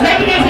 Thank you.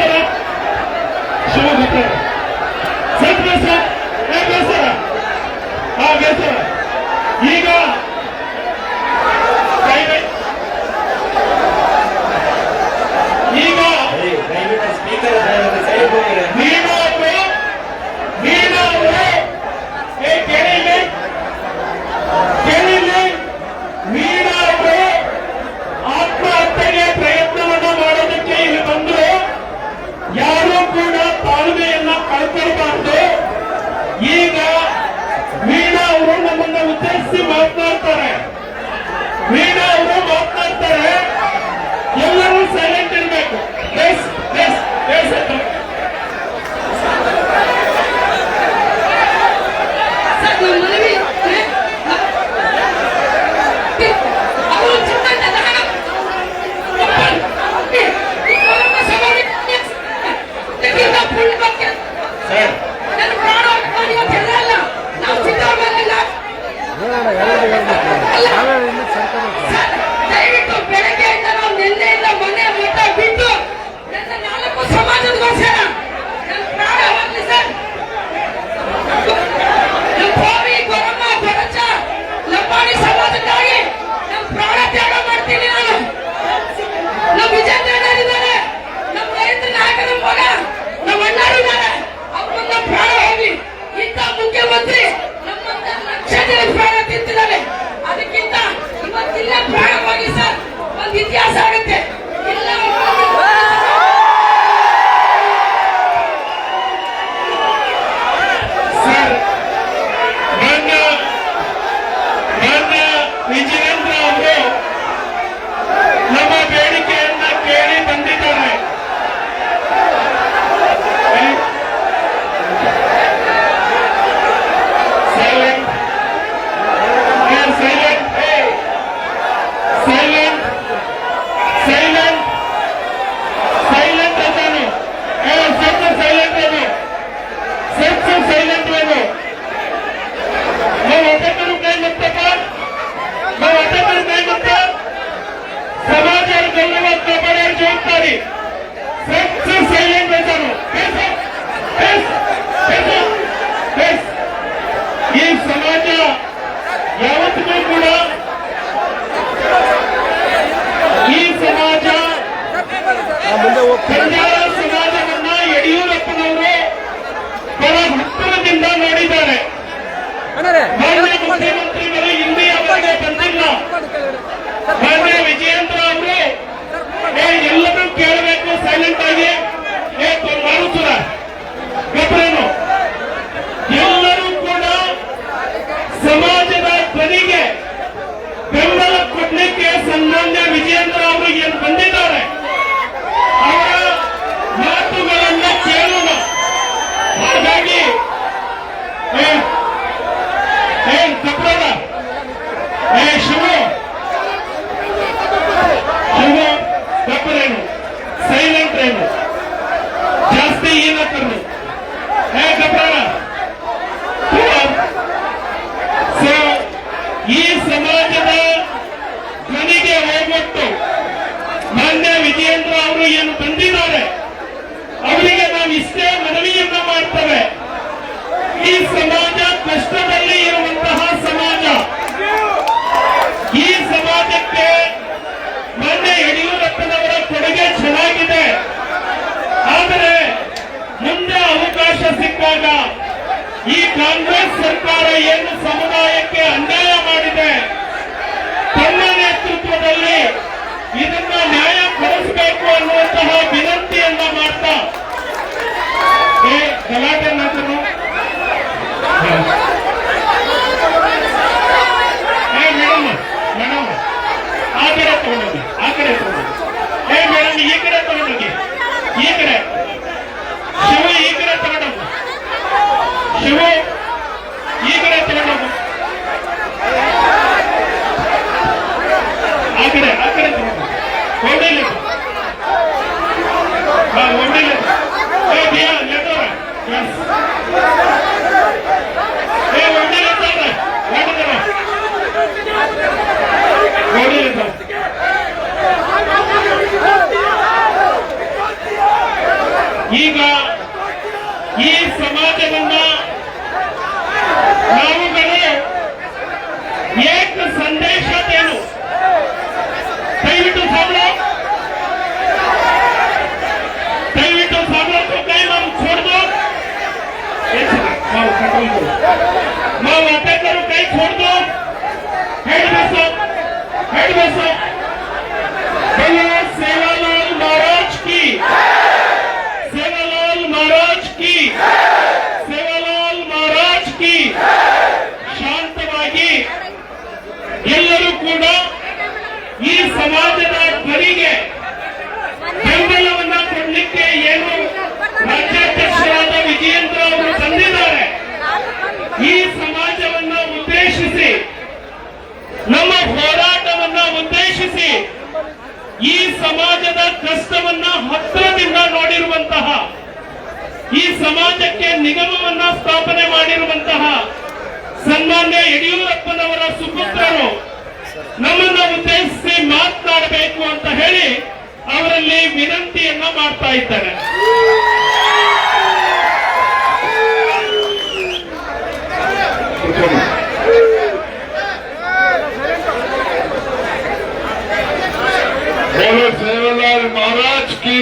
बोलो सेवालाल महाराज की।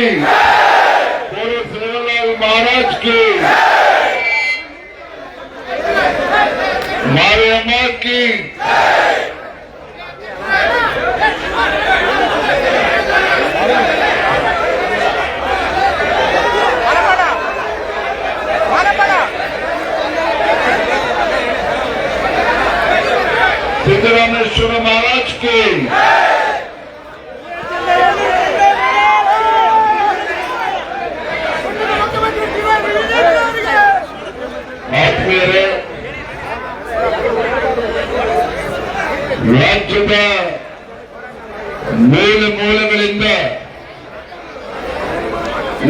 बोलो सेवालाल महाराज की। मारे अम्मा की। ರಾಜ್ಯದ ಮೂಲ ಮೂಲಗಳಿಂದ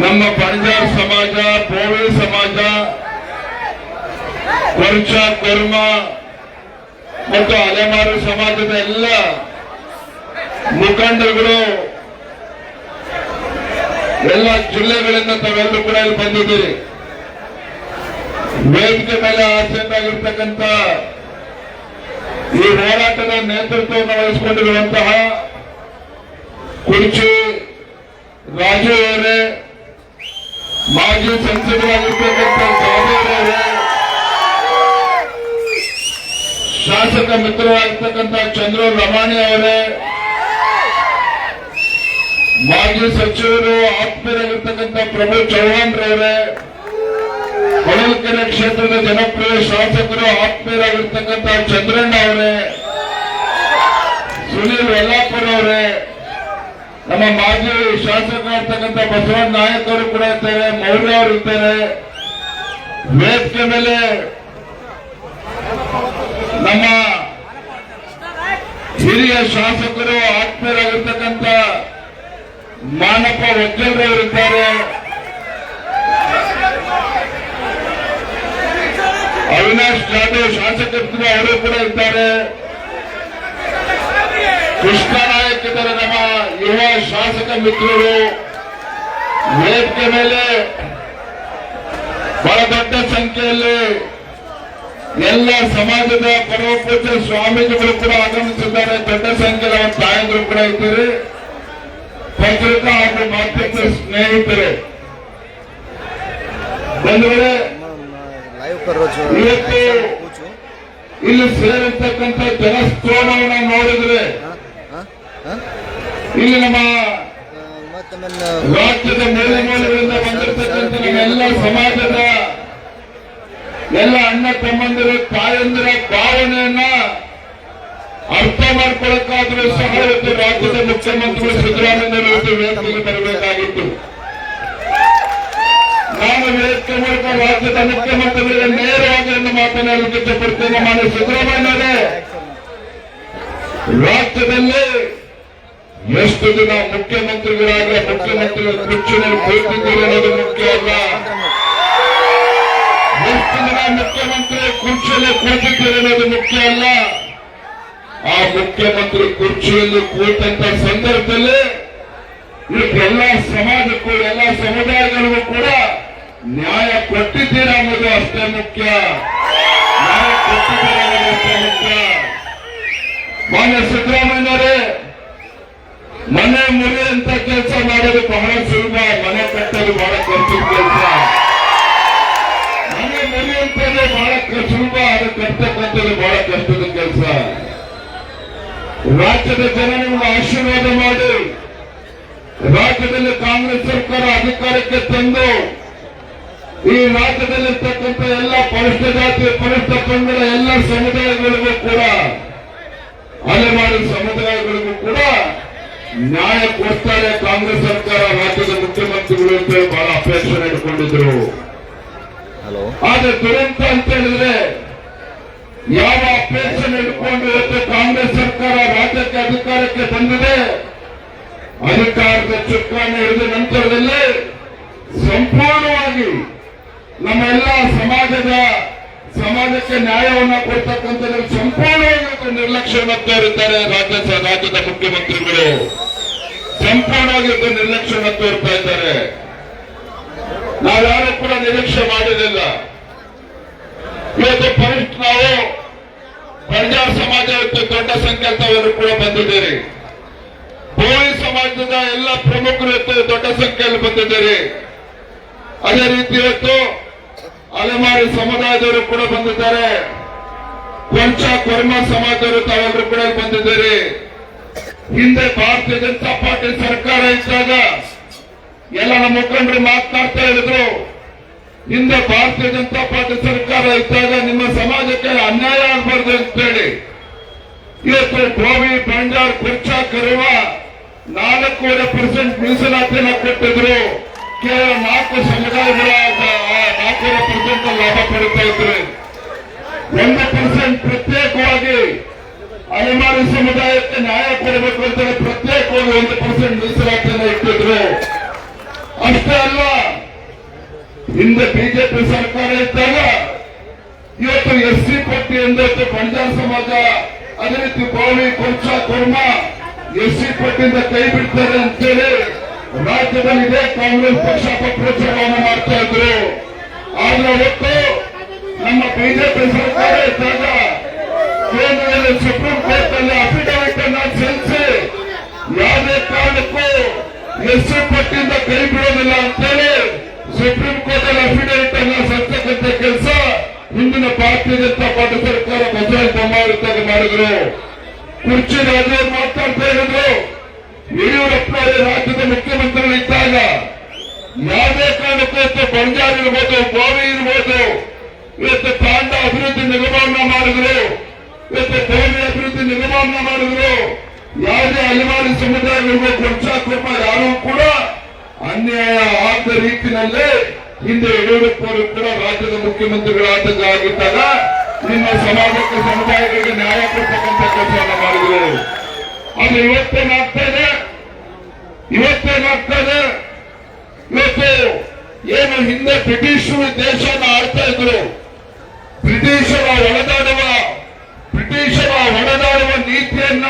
ನಮ್ಮ ಪಂಜಾಬ್ ಸಮಾಜ, ಬೋವಿ ಸಮಾಜ, ಕೊರ್ಚ, ಕರ್ಮ ಮತ್ತು ಅಲೆಮಾರು ಸಮಾಜದ ಎಲ್ಲ ಮುಖಂಡರುಗಳು ಎಲ್ಲ ಜಿಲ್ಲೆಗಳಿಂದ ತಾವೆಲ್ಲರೂ ಕೂಡ ಇಲ್ಲಿ ಬಂದಿದ್ದೀರಿ. ವೇದಿಕೆ ಮೇಲೆ ಈ ಹೋರಾಟದ ನೇತೃತ್ವವನ್ನು ವಹಿಸಿಕೊಂಡಿರುವಂತಹ ಕುರ್ಚಿ ರಾಜು ಅವರೇ, ಮಾಜಿ ಸಂಸದರಾಗಿರ್ತಕ್ಕಂಥ ಜಾಧವ್ ಅವರೇ, ಶಾಸಕ ಮಿತ್ರರಾಗಿರ್ತಕ್ಕಂಥ ಚಂದ್ರು ಲಮಾಣಿ ಅವರೇ, ಮಾಜಿ ಸಚಿವರು ಆತ್ಮೀಯರಾಗಿರ್ತಕ್ಕಂಥ ಪ್ರಭು ಚೌಹಾಣ್ ರವರೇ ಹೊಳಲ್ಕೆರೆ ಕ್ಷೇತ್ರದ ಜನಪ್ರಿಯ ಶಾಸಕರು ಆತ್ಮೀಯರಾಗಿರ್ತಕ್ಕಂಥ ಚಂದ್ರಣ್ಣ ಅವರೇ, ಸುನೀಲ್ ಯಲ್ಲಾಪುರ ಅವರೇ, ನಮ್ಮ ಮಾಜಿ ಶಾಸಕರಾಗಿರ್ತಕ್ಕಂಥ ಬಸವಣ್ಣ ನಾಯಕರು ಕೂಡ ಇರ್ತಾರೆ, ಮೌರ್ಯ ಅವರು ಇರ್ತಾರೆ. ವೇದಿಕೆ ಮೇಲೆ ನಮ್ಮ ಹಿರಿಯ ಶಾಸಕರು, ಆತ್ಮೀಯರಾಗಿರ್ತಕ್ಕಂಥ ಮಾನಪ್ಪ ವಜ್ಜಲ್ರವರಿದ್ದಾರೆ ಅವಿನಾಶ್ ಜಾಧವ್ ಶಾಸಕರ್ತನ ಅವರು ಕೂಡ ಇದ್ದಾರೆ. ಕೃಷ್ಣ ನಾಯಕ್ ಇದ್ದಾರೆ ನಮ್ಮ ಯುವ ಶಾಸಕ ಮಿತ್ರರು. ವೇದಿಕೆ ಮೇಲೆ ಬಹಳ ದೊಡ್ಡ ಸಂಖ್ಯೆಯಲ್ಲಿ ಎಲ್ಲ ಸಮಾಜದ ಪರಮಪೂಜ್ಯ ಸ್ವಾಮೀಜಿಗಳು ಕೂಡ ಆಗಮಿಸಿದ್ದಾರೆ. ದೊಡ್ಡ ಸಂಖ್ಯೆಯ ಅವರ ತಾಯಂದರು ಕೂಡ ಇದ್ದೀರಿ. ಪತ್ರಿಕಾ ಹಾಗೂ ಮಾಧ್ಯಮ ಸ್ನೇಹಿತರೆ ಒಂದು ಆಯುಕ್ತರೋಜು ಕೂಚು ಇಲ್ಲಿ ಸೇರಿರ್ತಕ್ಕಂಥ ಜನಸ್ತೋಮವನ್ನು ನೋಡಿದ್ರೆ ಇಲ್ಲಿ ನಮ್ಮ ರಾಜ್ಯದ ಮೇಲೆ ಮೂಲಗಳಿಂದ ಬಂದಿರತಕ್ಕಂಥ ಎಲ್ಲ ಸಮಾಜದ ಎಲ್ಲ ಅಣ್ಣ ತಮ್ಮಂದಿರ ತಾಯಂದಿರ ಭಾವನೆಯನ್ನ ಅರ್ಥ ಮಾಡ್ಕೊಳ್ಳಕ್ಕಾದ್ರೂ ಸಹ ರಾಜ್ಯದ ಮುಖ್ಯಮಂತ್ರಿಗಳು ಸಿದ್ದರಾಮಯ್ಯ ಬರಬೇಕಾಗಿತ್ತು. ನಾನು ಮೂಲಕ ರಾಜ್ಯದ ಮುಖ್ಯಮಂತ್ರಿಗಳಿಗೆ ನೇರವಾಗಿ ಮಾತನಾಡಲು ಇಷ್ಟಪಡ್ತೇನೆ ಮಾನ್ಯ ಸಿದ್ದರಾಮಯ್ಯರೇ ರಾಜ್ಯದಲ್ಲಿ ಎಷ್ಟು ದಿನ ಮುಖ್ಯಮಂತ್ರಿಗಳಾಗ ಮುಖ್ಯಮಂತ್ರಿಗಳ ಕುರ್ಚಿನಲ್ಲಿ ಕುಳಿತಿದ್ದೀರಿ ಅನ್ನೋದು ಮುಖ್ಯ ಅಲ್ಲ. ಎಷ್ಟು ದಿನ ಮುಖ್ಯಮಂತ್ರಿ ಕುರ್ಚಿಯಲ್ಲಿ ಕುಳಿತಿದ್ದೀರಿ ಅನ್ನೋದು ಮುಖ್ಯ ಅಲ್ಲ. ಆ ಮುಖ್ಯಮಂತ್ರಿ ಕುರ್ಚಿಯಲ್ಲಿ ಕುಳಿತಂತ ಸಂದರ್ಭದಲ್ಲಿ ಎಲ್ಲ ಸಮಾಜಕ್ಕೂ, ಎಲ್ಲ ಸಮುದಾಯಗಳಿಗೂ ಕೂಡ ನ್ಯಾಯ ಕೊಟ್ಟಿದ್ದೀರಾ ಅನ್ನೋದು ಅಷ್ಟೇ ಮುಖ್ಯ. ನ್ಯಾಯ ಕೊಟ್ಟಿದ್ದೀರಾ ಅನ್ನೋದು ಅಷ್ಟೇ ಮುಖ್ಯ. ಮಾನ್ಯ ಸಿದ್ದರಾಮಯ್ಯನವರೇ, ಮನೆ ಮುರಿಯಂತ ಕೆಲಸ ಮಾಡೋದು ಬಹಳ ಸುಲಭ, ಮನೆ ಕಟ್ಟಲು ಬಹಳ ಖರ್ಚು ಕೆಲಸ. ಮನೆ ಮುರಿಯುವಂತದ್ದು ಬಹಳ ಸುಲಭ, ಅದು ಕಟ್ಟತಕ್ಕಂಥದ್ದು ಬಹಳ ಕಷ್ಟದ ಕೆಲಸ. ರಾಜ್ಯದ ಜನ ನಿಮ್ಗೆ ಆಶೀರ್ವಾದ ಮಾಡಿ, ರಾಜ್ಯದಲ್ಲಿ ಕಾಂಗ್ರೆಸ್ ಸರ್ಕಾರ ಅಧಿಕಾರಕ್ಕೆ ತಂದು ಈ ರಾಜ್ಯದಲ್ಲಿರ್ತಕ್ಕಂಥ ಎಲ್ಲ ಪರಿಷ್ಠ ಜಾತಿ ಪರಿಷ್ಠ ಪಂಗಡ ಎಲ್ಲ ಸಮುದಾಯಗಳಿಗೂ ಕೂಡ ಅಲೆಮಾರಿ ಸಮುದಾಯಗಳಿಗೂ ಕೂಡ ನ್ಯಾಯ ಕೊಡ್ತಾರೆ ಕಾಂಗ್ರೆಸ್ ಸರ್ಕಾರ ರಾಜ್ಯದ ಮುಖ್ಯಮಂತ್ರಿಗಳು ಅಂತ ಹೇಳಿ ಬಹಳ ಅಪೇಕ್ಷೆ ಇಟ್ಕೊಂಡಿದ್ರು ಆದ್ರೆ ದುರಂತ ಅಂತ ಹೇಳಿದ್ರೆ ಯಾವ ಅಪೇಕ್ಷೆ ಇಟ್ಕೊಂಡು ಇವತ್ತು ಕಾಂಗ್ರೆಸ್ ಸರ್ಕಾರ ಬಂದಿದೆ? ಅಧಿಕಾರದ ಚುಕ್ಕಾಣಿ ಹಿಡಿದ ನಂತರದಲ್ಲಿ ಸಂಪೂರ್ಣವಾಗಿ ನಮ್ಮ ಎಲ್ಲ ಸಮಾಜದ, ಸಮಾಜಕ್ಕೆ ನ್ಯಾಯವನ್ನ ಕೊಡ್ತಕ್ಕಂಥದ್ರಲ್ಲಿ ಸಂಪೂರ್ಣವಾಗಿ ನಿರ್ಲಕ್ಷ್ಯ ಮಾಡ್ತಾ ಇರ್ತಾರೆ ರಾಜ್ಯ, ರಾಜ್ಯದ ಮುಖ್ಯಮಂತ್ರಿಗಳು. ಸಂಪೂರ್ಣವಾಗಿ ನಿರ್ಲಕ್ಷ್ಯ ನಿರ್ಲಕ್ಷ್ಯವನ್ನು ತೋರ್ತಾ ಇದ್ದಾರೆ. ನಾವ್ಯಾರು ಕೂಡ ನಿರೀಕ್ಷೆ ಮಾಡಿರಲಿಲ್ಲ. ಇವತ್ತು ಪರಿಷ್ಠ ನಾವು ಬಂಜಾರ ಸಮಾಜ ಇವತ್ತು ದೊಡ್ಡ ಸಂಖ್ಯಾತವರು ಕೂಡ ಬಂದಿದ್ದೀರಿ. ಬೋಳಿ ಸಮಾಜದ ಎಲ್ಲ ಪ್ರಮುಖರು ಇವತ್ತು ದೊಡ್ಡ ಸಂಖ್ಯೆಯಲ್ಲಿ ಬಂದಿದ್ದೀರಿ. ಅದೇ ರೀತಿ ಇವತ್ತು ಅಲೆಮಾರಿ ಸಮುದಾಯದವರು ಕೂಡ ಬಂದಿದ್ದಾರೆ. ಕೊಂಚ ಕೊರ್ಮ ಸಮಾಜದವರು ತಾವೆಲ್ಲರೂ ಕೂಡ ಬಂದಿದ್ದೀರಿ. ಹಿಂದೆ ಭಾರತೀಯ ಜನತಾ ಪಾರ್ಟಿ ಸರ್ಕಾರ ಇದ್ದಾಗ ಎಲ್ಲ ನಮ್ಮ ಮುಖಂಡರು ಮಾತನಾಡ್ತಾ ಇದ್ರು. ಹಿಂದೆ ಭಾರತೀಯ ಜನತಾ ಪಾರ್ಟಿ ಸರ್ಕಾರ ಇದ್ದಾಗ ನಿಮ್ಮ ಸಮಾಜಕ್ಕೆ ಅನ್ಯಾಯ ಆಗ್ಬಾರ್ದ್ ಅಂತ ಹೇಳಿ ಇವತ್ತು ಗೋವಿ ಬಂಡಾರ್ ಕುರ್ಚ, ಕರುವ ನಾಲ್ಕೂವರೆ ಪರ್ಸೆಂಟ್ ಮೀಸಲಾತಿಯನ್ನು ಕೊಟ್ಟಿದ್ರು. ಕೇವಲ ನಾಲ್ಕು ಆ ನಾಲ್ಕೂವರೆ ಪರ್ಸೆಂಟ್ ಲಾಭ ಪಡಿತಾ ಇದ್ರು. ಒಂದು ಪರ್ಸೆಂಟ್ ಪ್ರತ್ಯೇಕವಾಗಿ ಅಲೆಮಾರಿ ಸಮುದಾಯಕ್ಕೆ ನ್ಯಾಯ ಕೊಡಬೇಕು ಅಂತ ಪ್ರತ್ಯೇಕವಾಗಿ ಒಂದು ಪರ್ಸೆಂಟ್ ಮೀಸಲಾತಿಯನ್ನು ಇಟ್ಟಿದ್ರು. ಅಷ್ಟೇ ಅಲ್ಲ, ಹಿಂದೆ ಬಿಜೆಪಿ ಸರ್ಕಾರ ಇದ್ದಾಗ ಇವತ್ತು ಎಸ್ ಸಿ ಪಟ್ಟಿ ಬಂಜಾರ ಸಮಾಜ, ಅದೇ ರೀತಿ ಬಾವಿ ಕೊಂಚ ಕುರ್ಮ ಎಸ್ ಸಿ ಪಟ್ಟಿಯಿಂದ ಕೈ ಬಿಡ್ತಾರೆ ಅಂತೇಳಿ ರಾಜ್ಯದಲ್ಲಿ ಇದೇ ಕಾಂಗ್ರೆಸ್ ಪಕ್ಷ ಪ್ರಚಾರವನ್ನು ಮಾಡ್ತಾ ಇದ್ರು. ಆದ್ರೆ ಅವತ್ತು ನಮ್ಮ ಬಿಜೆಪಿ ಸರ್ಕಾರ ಇದ್ದಾಗ ಕೇಂದ್ರದಲ್ಲಿ ಸುಪ್ರೀಂ ಕೋರ್ಟ್ ಅಲ್ಲಿ ಅಫಿಡವಿಟ್ ಅನ್ನ ಸಲ್ಲಿಸಿ ಯಾವುದೇ ಕಾರಣಕ್ಕೂ ಎಸ್ಸಿ ಪಟ್ಟಿಯಿಂದ ಕೈ ಬಿಡೋದಿಲ್ಲ ಅಂತೇಳಿ ಸುಪ್ರೀಂ ಕೋರ್ಟ್ ಅಲ್ಲಿ ಅಫಿಡವಿಟ್ ಅನ್ನ ಸಲ್ಲಿಸತಕ್ಕಂಥ ಕೆಲಸ ಹಿಂದಿನ ಭಾರತೀಯ ಜನತಾ ಪಾರ್ಟಿ ಸರ್ಕಾರ ಬೊಮ್ಮಾಯಿ ಮಾಡಿದ್ರು. ಕುರ್ಚಿ ರಾಜು ಮಾತಾಡ್ತಾ ಇದ್ರು. ಯಡಿಯೂರಪ್ಪನವರೇ ರಾಜ್ಯದ ಮುಖ್ಯಮಂತ್ರಿಗಳಿದ್ದಾಗ ಯಾವುದೇ ಕಾರಣಕ್ಕೂ ಬಂಜಾರ್ ಇರ್ಬೋದು, ಗೋವಿ ಇರ್ಬೋದು. ಇವತ್ತು ತಾಂಡ ಅಭಿವೃದ್ಧಿ ನಿಗಮವನ್ನ ಮಾಡಿದ್ರು. ಇವತ್ತು ಗೋವಿ ಅಭಿವೃದ್ಧಿ ನಿಗಮವನ್ನ ಮಾಡಿದ್ರು. ಯಾವುದೇ ಅಲೆಮಾರಿ ಸಮುದಾಯಗಳಿಗೂ ಕೊಂಚ ಕುರ್ಮ ಯಾರೂ ಕೂಡ ಅನ್ಯಾಯ ಆದ ರೀತಿಯಲ್ಲಿ ಹಿಂದೆ ಯಡಿಯೂರಪ್ಪ ಅವರು ಕೂಡ ರಾಜ್ಯದ ಮುಖ್ಯಮಂತ್ರಿಗಳಾದಾಗ ಆಗಿದ್ದಾಗ ನಿಮ್ಮ ಸಮಾಜಕ್ಕೆ, ಸಮುದಾಯಗಳಿಗೆ ನ್ಯಾಯ ಕೊಡ್ತಕ್ಕಂಥ ಕೆಲಸವನ್ನು ಮಾಡಿದ್ರು. ಅದು ಇವತ್ತೇನಾಗ್ತಾ ಇದೆ ಇವತ್ತೇನಾಗ್ತಾ ಇದೆ ಇವತ್ತು ಏನು ಹಿಂದೆ ಬ್ರಿಟಿಷರು ದೇಶನ ಆಳ್ತಾ ಇದ್ರು. ಬ್ರಿಟಿಷರ ಒಳದಾಡುವ ಬ್ರಿಟಿಷರ ಒಳದಾಡುವ ನೀತಿಯನ್ನ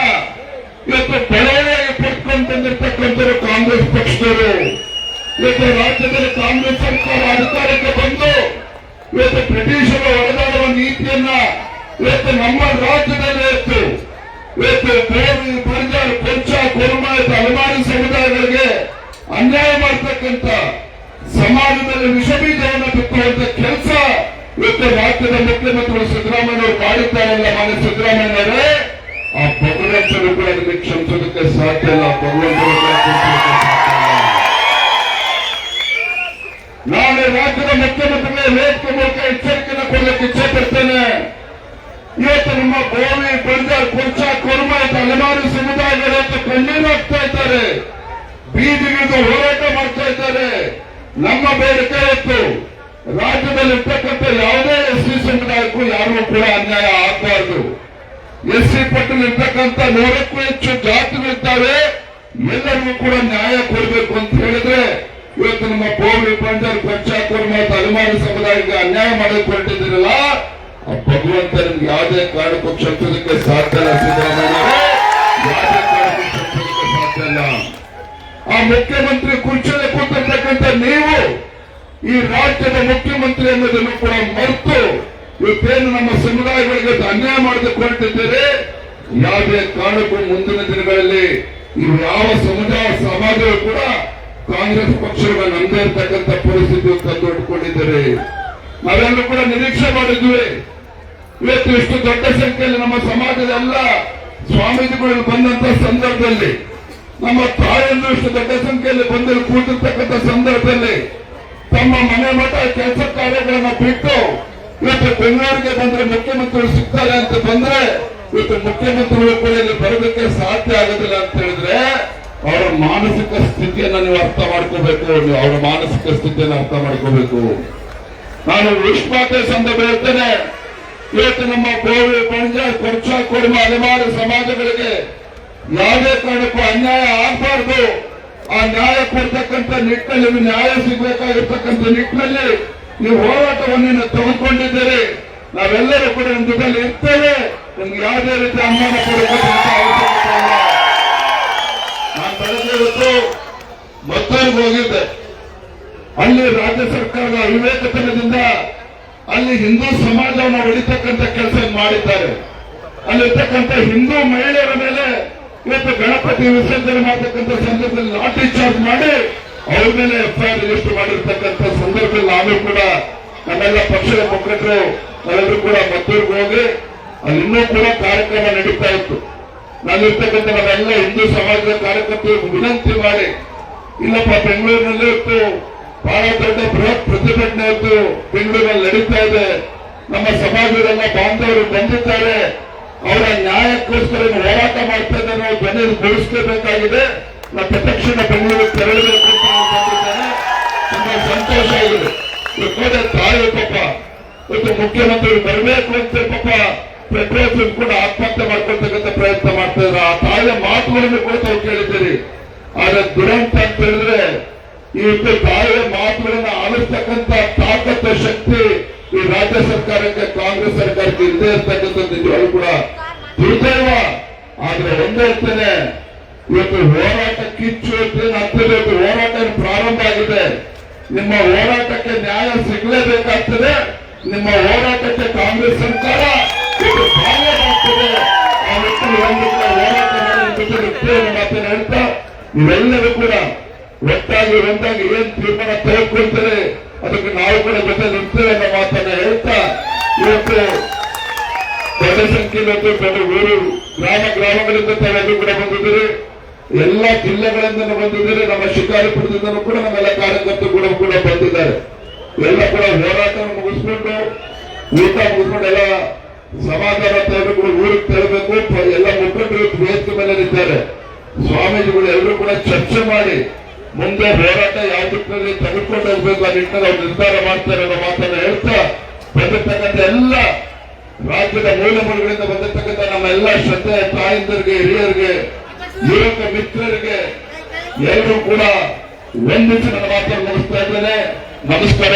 ಇವತ್ತು ಬೆಳವಣಿಗೆ ಪಡ್ಕೊಂಡು ಬಂದಿರತಕ್ಕಂಥವ್ರು ಕಾಂಗ್ರೆಸ್ ಪಕ್ಷದವರು. ಇವತ್ತು ರಾಜ್ಯದಲ್ಲಿ ಕಾಂಗ್ರೆಸ್ ಸರ್ಕಾರ ಅಧಿಕಾರಕ್ಕೆ ಬಂದು ಇವತ್ತು ಬ್ರಿಟಿಷರ ಒಳದಾಡುವ ನೀತಿಯನ್ನ ಇವತ್ತು ನಮ್ಮ ರಾಜ್ಯದಲ್ಲಿ ಇವತ್ತು ಗೋವಿ ಬಂಜಾರ್ ಕೊಂಚ ಕುರುಮ ಇವತ್ತು ಹಲವಾರು ಸಮುದಾಯಗಳಿಗೆ ಅನ್ಯಾಯ ಮಾಡ್ತಕ್ಕಂಥ ಸಮಾಜದಲ್ಲಿ ವಿಷಬೀಜವನ್ನು ಬಿತ್ತುವಂತ ಕೆಲಸ ಇವತ್ತು ರಾಜ್ಯದ ಮುಖ್ಯಮಂತ್ರಿಗಳು ಸಿದ್ದರಾಮಯ್ಯವರು ಮಾಡಿದ್ದಾರಲ್ಲ ಮಾನ್ಯ ಸಿದ್ದರಾಮಯ್ಯನವರೇ. ಆ ಭಗವಂತರು ಕೂಡ ಅದಕ್ಕೆ ಕ್ಷಮಿಸೋದಕ್ಕೆ ಸಾಧ್ಯ ಇಲ್ಲ. ಭಗವಂತರು ನಾನು ರಾಜ್ಯದ ಮುಖ್ಯಮಂತ್ರಿಗಳ ವೇದಿಕೆ ಮೂಲಕ ಎಚ್ಚರಿಕೆಯನ್ನು ಕೊಡಲಿಕ್ಕೆ ಇಚ್ಛೆ ಪಡ್ತೇನೆ ಇವತ್ತು ನಮ್ಮ ಗೋವಿ ಬಂಜಾರ್ ಕುರ್ಚ ಕುರ್ಮ ಹಲವಾರು ಸಮುದಾಯಗಳು ಕಣ್ಣೀರು ಹಾಕ್ತಾ ಇದ್ದಾರೆ. ಬೀದಿಗಿಳಿದು ಹೋರಾಟ ಮಾಡ್ತಾ ಇದ್ದಾರೆ. ನಮ್ಮ ಬೇಡಿಕೆ ಇತ್ತು. ರಾಜ್ಯದಲ್ಲಿ ಇರ್ತಕ್ಕಂಥ ಯಾವುದೇ ಎಸ್ ಸಿ ಸಮುದಾಯಕ್ಕೂ ಯಾರು ಕೂಡ ಅನ್ಯಾಯ ಆಗಬಾರದು. ಎಸ್ ಸಿ ಪಟ್ಟಿಲ್ ಇರ್ತಕ್ಕಂಥ ನೂರಕ್ಕೂ ಹೆಚ್ಚು ಜಾತಿಗಳಿದ್ದಾವೆ ಎಲ್ಲರಿಗೂ ಕೂಡ ನ್ಯಾಯ ಕೊಡಬೇಕು ಅಂತ ಹೇಳಿದ್ರೆ ಇವತ್ತು ನಮ್ಮ ಭೂಮಿ ಬಂಜಾರ್ ಪಂಚಾಯತ್ ಕುರ್ಮ ಮತ್ತು ಅಲೆಮಾರಿ ಸಮುದಾಯಕ್ಕೆ ಅನ್ಯಾಯ ಆ ಭಗವಂತ ನಿಮ್ಗೆ ಯಾವುದೇ ಕಾರಣಕ್ಕೂ ಕ್ಷಮಿಸೋದಕ್ಕೆ ಸಾಧ್ಯ ಇಲ್ಲ ಸಿದ್ದರಾಮಯ್ಯ ಸಾಧ್ಯ ಇಲ್ಲ. ಆ ಮುಖ್ಯಮಂತ್ರಿ ಕುರ್ಚಿಯಲ್ಲಿ ಕೂತಿರ್ತಕ್ಕಂಥ ನೀವು ಈ ರಾಜ್ಯದ ಮುಖ್ಯಮಂತ್ರಿ ಅನ್ನೋದನ್ನು ಕೂಡ ಮರೆತು ಇವತ್ತೇನು ನಮ್ಮ ಸಮುದಾಯಗಳಿಗೆ ಅನ್ಯಾಯ ಮಾಡೋದಕ್ಕೆ ಹೊರಟಿದ್ದೀರಿ ಯಾವುದೇ ಕಾರಣಕ್ಕೂ ಮುಂದಿನ ದಿನಗಳಲ್ಲಿ ಇವು ಯಾವ ಸಮುದಾಯ ಸಮಾಜವು ಕೂಡ ಕಾಂಗ್ರೆಸ್ ಪಕ್ಷಗಳ ನಂದೇ ಇರ್ತಕ್ಕಂಥ ಪರಿಸ್ಥಿತಿ ತಂದು ನಾವೆಲ್ಲರೂ ಕೂಡ ನಿರೀಕ್ಷೆ ಮಾಡಿದ್ವಿ. ಇವತ್ತು ಇಷ್ಟು ದೊಡ್ಡ ಸಂಖ್ಯೆಯಲ್ಲಿ ನಮ್ಮ ಸಮಾಜದ ಎಲ್ಲ ಸ್ವಾಮೀಜಿಗಳು ಬಂದಂತ ಸಂದರ್ಭದಲ್ಲಿ, ನಮ್ಮ ತಾಯಂದು ಇಷ್ಟು ದೊಡ್ಡ ಸಂಖ್ಯೆಯಲ್ಲಿ ಬಂದು ಕೂತಿರ್ತಕ್ಕಂಥ ಸಂದರ್ಭದಲ್ಲಿ ತಮ್ಮ ಮನೆ ಮಠ ಕೆಲಸ ಕಾರ್ಯಗಳನ್ನ ಬಿಟ್ಟು ಇವತ್ತು ಬೆಂಗಳೂರಿಗೆ ಬಂದ್ರೆ ಮುಖ್ಯಮಂತ್ರಿಗಳು ಸಿಗ್ತಾರೆ ಅಂತ ಬಂದ್ರೆ ಇವತ್ತು ಮುಖ್ಯಮಂತ್ರಿಗಳು ಕೂಡ ಇಲ್ಲಿ ಬರೋದಕ್ಕೆ ಸಾಧ್ಯ ಆಗೋದಿಲ್ಲ ಅಂತ ಹೇಳಿದ್ರೆ ಅವರ ಮಾನಸಿಕ ಸ್ಥಿತಿಯನ್ನ ನೀವು ಅರ್ಥ ಮಾಡ್ಕೋಬೇಕು, ನೀವು ಅವರ ಮಾನಸಿಕ ಸ್ಥಿತಿಯನ್ನು ಅರ್ಥ ಮಾಡ್ಕೋಬೇಕು. ನಾನು ವಿಶ್ವಾಸ ಸಂದರ್ಭ ಹೇಳ್ತೇನೆ ಇವತ್ತು ನಮ್ಮ ಕೋವಿಡ್ ಪಂಚಾಯತ್ ಕೊರ್ಚ ಕುರ್ಮ ಹಲವಾರು ಸಮಾಜಗಳಿಗೆ ಯಾವುದೇ ಕಾರಣಕ್ಕೂ ಅನ್ಯಾಯ ಆಗಬಾರ್ದು. ಆ ನ್ಯಾಯ ಕೊಡ್ತಕ್ಕಂಥ ನಿಟ್ಟಿನಲ್ಲಿ ನೀವು ನ್ಯಾಯ ಸಿಗಬೇಕಾಗಿರ್ತಕ್ಕಂಥ ನಿಟ್ಟಿನಲ್ಲಿ ನೀವು ಹೋರಾಟವನ್ನು ತೆಗೆದುಕೊಂಡಿದ್ದೀರಿ. ನಾವೆಲ್ಲರೂ ಕೂಡ ನಿಮ್ಮ ಜೊತೆಯಲ್ಲಿ ಇರ್ತೇವೆ. ನಿಮ್ಗೆ ಯಾವುದೇ ರೀತಿ ಅನುಮಾನ ಕೊಡಬೇಕು ನಾನು ಮತ್ತೂರಿಗೆ ಹೋಗಿದ್ದೆ. ಅಲ್ಲಿ ರಾಜ್ಯ ಸರ್ಕಾರದ ಅವಿವೇಕತನದಿಂದ ಅಲ್ಲಿ ಹಿಂದೂ ಸಮಾಜವನ್ನು ಹೊಡಿತಕ್ಕಂಥ ಕೆಲಸ ಮಾಡಿದ್ದಾರೆ. ಅಲ್ಲಿರ್ತಕ್ಕಂಥ ಹಿಂದೂ ಮಹಿಳೆಯರ ಮೇಲೆ ಇವತ್ತು ಗಣಪತಿ ವಿಸರ್ಜನೆ ಮಾಡತಕ್ಕಂಥ ಸಂದರ್ಭದಲ್ಲಿ ಲಾಠಿ ಚಾರ್ಜ್ ಮಾಡಿ ಅವ್ರ ಮೇಲೆ ಎಫ್ಐಆರ್ ರಿಜಿಸ್ಟರ್ ಮಾಡಿರ್ತಕ್ಕಂಥ ಸಂದರ್ಭದಲ್ಲಿ ನಾನು ಕೂಡ ನಮ್ಮೆಲ್ಲ ಪಕ್ಷದ ಮುಖಂಡರು ನಾವೆಲ್ಲರೂ ಕೂಡ ಮದ್ದೂರಿಗೆ ಹೋಗಿ ಅಲ್ಲಿ ಇನ್ನೂ ಕೂಡ ಕಾರ್ಯಕ್ರಮ ನಡೀತಾ ಇತ್ತು. ನಾನಿರ್ತಕ್ಕಂಥ ನಮ್ಮೆಲ್ಲ ಹಿಂದೂ ಸಮಾಜದ ಕಾರ್ಯಕರ್ತರು ವಿನಂತಿ ಮಾಡಿ ಇಲ್ಲಪ್ಪ, ಬೆಂಗಳೂರಿನಲ್ಲಿ ಇತ್ತು. ಬಹಳ ಬೃಹತ್ ಪ್ರತಿಭಟನೆ ಇತ್ತು ಬೆಂಗಳೂರಿನಲ್ಲಿ ನಡೀತಾ ಇದೆ. ನಮ್ಮ ಸಮಾಜದಲ್ಲ ಬಾಂಧವರು ಬಂದಿದ್ದಾರೆ. ಅವರ ನ್ಯಾಯಕ್ಕೋಸ್ಕರ ಹೋರಾಟ ಮಾಡ್ತಾ ಇದ್ದಾರೆ ನಾವು ಧ್ವನಿ ಗಳಿಸಲೇಬೇಕಾಗಿದೆ ನಾವು ಪ್ರತಕ್ಷಣ ಬೆಂಗಳೂರು ತೆರಳಬೇಕು ತುಂಬಾ ಸಂತೋಷ ಆಗಿದೆ. ಕೂಡ ತಾಯಿ ಪಾಪ. ಇವತ್ತು ಮುಖ್ಯಮಂತ್ರಿ ಬರಬೇಕು ಅಂತ ಪಾಪ ಪೆಟ್ರೋಲ್ ಕೂಡ ಆತ್ಮಹತ್ಯೆ ಮಾಡ್ಕೊಳ್ತಕ್ಕಂಥ ಪ್ರಯತ್ನ ಮಾಡ್ತಾ ಇದ್ದಾರೆ. ಆ ತಾಯಿಯ ಮಾತುಗಳನ್ನು ಕೂಡ ತಾವು ಕೇಳಿದ್ದೀರಿ. ಆದ್ರೆ ದುರಂತ ಅಂತ ಹೇಳಿದ್ರೆ ಇವತ್ತು ತಾಯಿಯ ಮಾತುಗಳನ್ನ ಆಲಿಸ್ತಕ್ಕಂತ ತಾಕತ್ತ, ಶಕ್ತಿ ಈ ರಾಜ್ಯ ಸರ್ಕಾರಕ್ಕೆ, ಕಾಂಗ್ರೆಸ್ ಸರ್ಕಾರಕ್ಕೆ ಇಲ್ಲದೆ ಇರ್ತಕ್ಕಂಥದ್ದು ನಿಜವಾಗ್ಲೂ ಕೂಡ ದುರ್ದೈವ ಆದ್ರೆ ಒಂದೇ ಹೇಳ್ತೇನೆ ಇವತ್ತು ಹೋರಾಟ ಕಿಚ್ಚು ಅಂತೇನು ಇವತ್ತು ಹೋರಾಟ ಪ್ರಾರಂಭ ಆಗಿದೆ. ನಿಮ್ಮ ಹೋರಾಟಕ್ಕೆ ನ್ಯಾಯ ಸಿಗಲೇಬೇಕಾಗ್ತದೆ ನಿಮ್ಮ ಹೋರಾಟಕ್ಕೆ ಕಾಂಗ್ರೆಸ್ ಸರ್ಕಾರ ಇದು ಭಾಗವಾಗ್ತದೆ ಆ ಕೂಡ ಹೋರಾಟ ಮಾಡಿ ಮಾತನ್ನ ಹೇಳ್ತಾ ಕೂಡ ಒಟ್ಟಾಗಿ ಒಂದಾಗಿ ಏನ್ ತೀರ್ಮಾನ ತೆಗೆದುಕೊಳ್ತಾರೆ ಅದಕ್ಕೆ ನಾವು ಕೂಡ ಜೊತೆ ನಿಲ್ತೇವೆ ಅನ್ನೋ ಮಾತನ್ನ ಹೇಳ್ತಾ, ಇವತ್ತು ದೊಡ್ಡ ಸಂಖ್ಯೆಯಲ್ಲಿ ದೊಡ್ಡ ಊರು, ಗ್ರಾಮ, ಗ್ರಾಮಗಳಿಂದ ತಾವೆಲ್ಲರೂ ಕೂಡ ಬಂದಿದ್ದೀರಿ. ಎಲ್ಲ ಜಿಲ್ಲೆಗಳಿಂದ ಬಂದಿದ್ದೀರಿ. ನಮ್ಮ ಶಿಕಾರಿಪುರದಿಂದಲೂ ಕೂಡ ನಮ್ಮೆಲ್ಲ ಕಾರ್ಯಕರ್ತರು ಕೂಡ ಕೂಡ ಬಂದಿದ್ದಾರೆ. ಎಲ್ಲ ಕೂಡ ಹೋರಾಟವನ್ನು ಮುಗಿಸ್ಕೊಂಡು, ಊಟ ಮುಗಿಸ್ಕೊಂಡು ಎಲ್ಲ ಸಮಾಧಾನ ಕೂಡ ಊರಿಗೆ ತೆರಬೇಕು ಎಲ್ಲ ಮುಖಂಡರು ಇವತ್ತು ವೇದಿಕೆ ಮೇಲೆ ಇದ್ದಾರೆ ಸ್ವಾಮೀಜಿಗಳು ಎಲ್ಲರೂ ಕೂಡ ಚರ್ಚೆ ಮಾಡಿ ಮುಂದೆ ಹೋರಾಟ ಯಾವ ದಿಕ್ಕಿನಲ್ಲಿ ತೆಗೆದುಕೊಂಡು ಹೋಗ್ಬೇಕು ಆ ಅವ್ರು ನಿರ್ಧಾರ ಮಾಡ್ತಾರೆ ಅನ್ನೋ ಮಾತನ್ನ ಹೇಳ್ತಾ ಬಂದಿರ್ತಕ್ಕಂಥ ಎಲ್ಲ ರಾಜ್ಯದ ಮೂಲ ಮೂಲೆಗಳಿಂದ ಬಂದಿರ್ತಕ್ಕಂಥ ನಮ್ಮ ಎಲ್ಲ ಶ್ರದ್ಧೆ ತಾಯಿಂದರಿಗೆ, ಹಿರಿಯರಿಗೆ, ಯುವಕ ಮಿತ್ರರಿಗೆ ಎಲ್ಲರೂ ಕೂಡ ಒಂದಿಟ್ಟು ನನ್ನ ಮಾತನ್ನು ಮುಗಿಸ್ತಾ ಇದ್ದೇನೆ. ನಮಸ್ಕಾರ.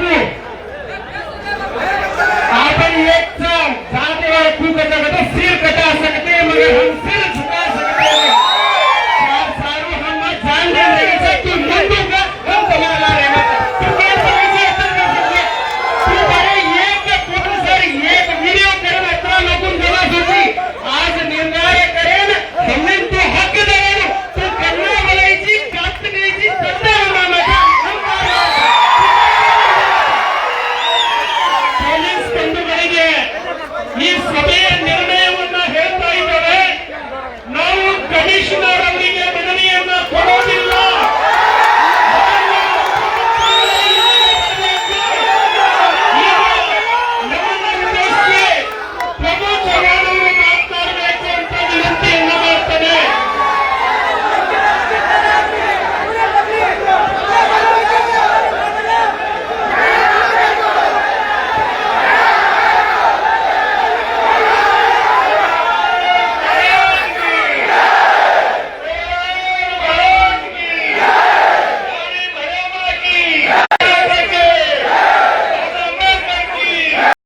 घेतली आपण एक जातीवर खूप कटा सीर